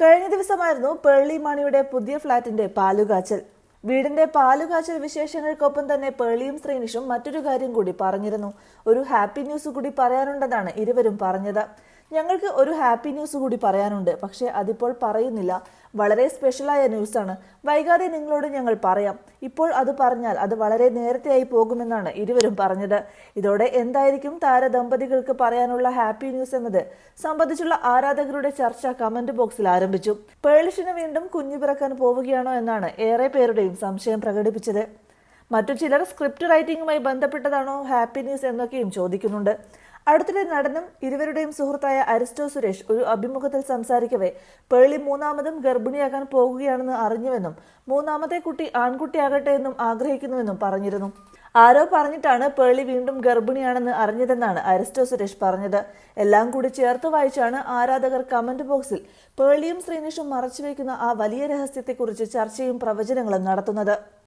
കഴിഞ്ഞ ദിവസമായിരുന്നു പേർളി മാണിയുടെ പുതിയ ഫ്ളാറ്റിന്റെ പാലുകാച്ചൽ. വീടിന്റെ പാലുകാച്ചൽ വിശേഷങ്ങൾക്കൊപ്പം തന്നെ പേളിയും ശ്രീനിഷും മറ്റൊരു കാര്യം കൂടി പറഞ്ഞിരുന്നു. ഒരു ഹാപ്പി ന്യൂസ് കൂടി പറയാനുണ്ടെന്നാണ് ഇരുവരും പറഞ്ഞത്. ഞങ്ങൾക്ക് ഒരു ഹാപ്പി ന്യൂസ് കൂടി പറയാനുണ്ട്. പക്ഷേ അതിപ്പോൾ പറയുന്നില്ല. വളരെ സ്പെഷ്യലായ ന്യൂസാണ്. വൈകാതെ നിങ്ങളോട് ഞങ്ങൾ പറയാം. ഇപ്പോൾ അത് പറഞ്ഞാൽ അത് വളരെ നേരത്തെയായി പോകുമെന്നാണ് ഇരുവരും പറഞ്ഞത്. ഇതോടെ എന്തായിരിക്കും താരദമ്പതികൾക്ക് പറയാനുള്ള ഹാപ്പി ന്യൂസ് എന്നത്? സംബന്ധിച്ചുള്ള ആരാധകരുടെ ചർച്ച കമന്റ് ബോക്സിൽ ആരംഭിച്ചു. പേളിഷിന് വീണ്ടും കുഞ്ഞു പിറക്കാൻ പോവുകയാണോ എന്നാണ് ഏറെ പേരുടെയും സംശയം പ്രകടിപ്പിച്ചത്. മറ്റു ചിലർ സ്ക്രിപ്റ്റ് റൈറ്റിംഗുമായി ബന്ധപ്പെട്ടതാണോ ഹാപ്പി ന്യൂസ് എന്നൊക്കെയും ചോദിക്കുന്നുണ്ട്. അടുത്തിടെ നടനും ഇരുവരുടെയും സുഹൃത്തായ അരിസ്റ്റോ സുരേഷ് ഒരു അഭിമുഖത്തിൽ സംസാരിക്കവേ പേളി മൂന്നാമതും ഗർഭിണിയാകാൻ പോകുകയാണെന്ന് അറിഞ്ഞുവെന്നും മൂന്നാമത്തെ കുട്ടി ആൺകുട്ടിയാകട്ടെ എന്നും ആഗ്രഹിക്കുന്നുവെന്നും പറഞ്ഞിരുന്നു. ആരോ പറഞ്ഞിട്ടാണ് പേളി വീണ്ടും ഗർഭിണിയാണെന്ന് അറിഞ്ഞതെന്നാണ് അരിസ്റ്റോ സുരേഷ് പറഞ്ഞത്. എല്ലാം കൂടി ചേർത്ത് വായിച്ചാണ് ആരാധകർ കമന്റ് ബോക്സിൽ പേളിയും ശ്രീനിഷും മറച്ചുവെക്കുന്ന ആ വലിയ രഹസ്യത്തെക്കുറിച്ച് ചർച്ചയും പ്രവചനങ്ങളും നടത്തുന്നത്.